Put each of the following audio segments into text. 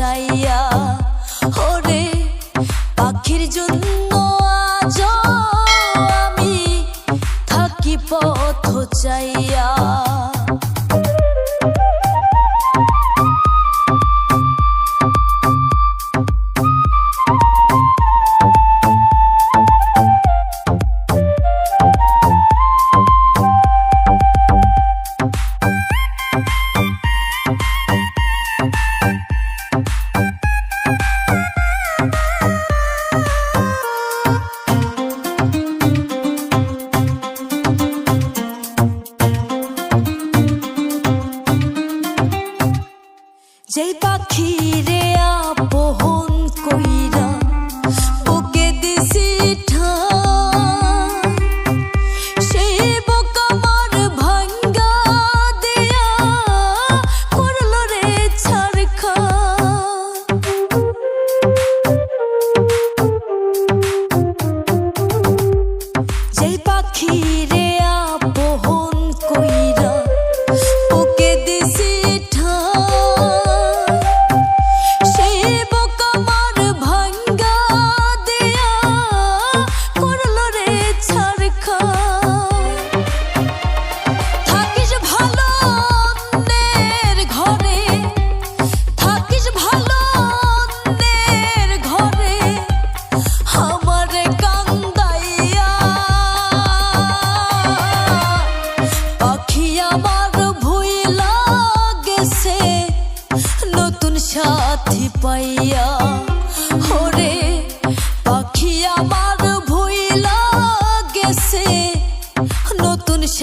ใจ যেই পাখিরে আপন কইরা ছ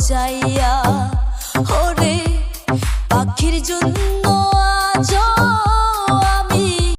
চাইয়া হরে পাখির জন্য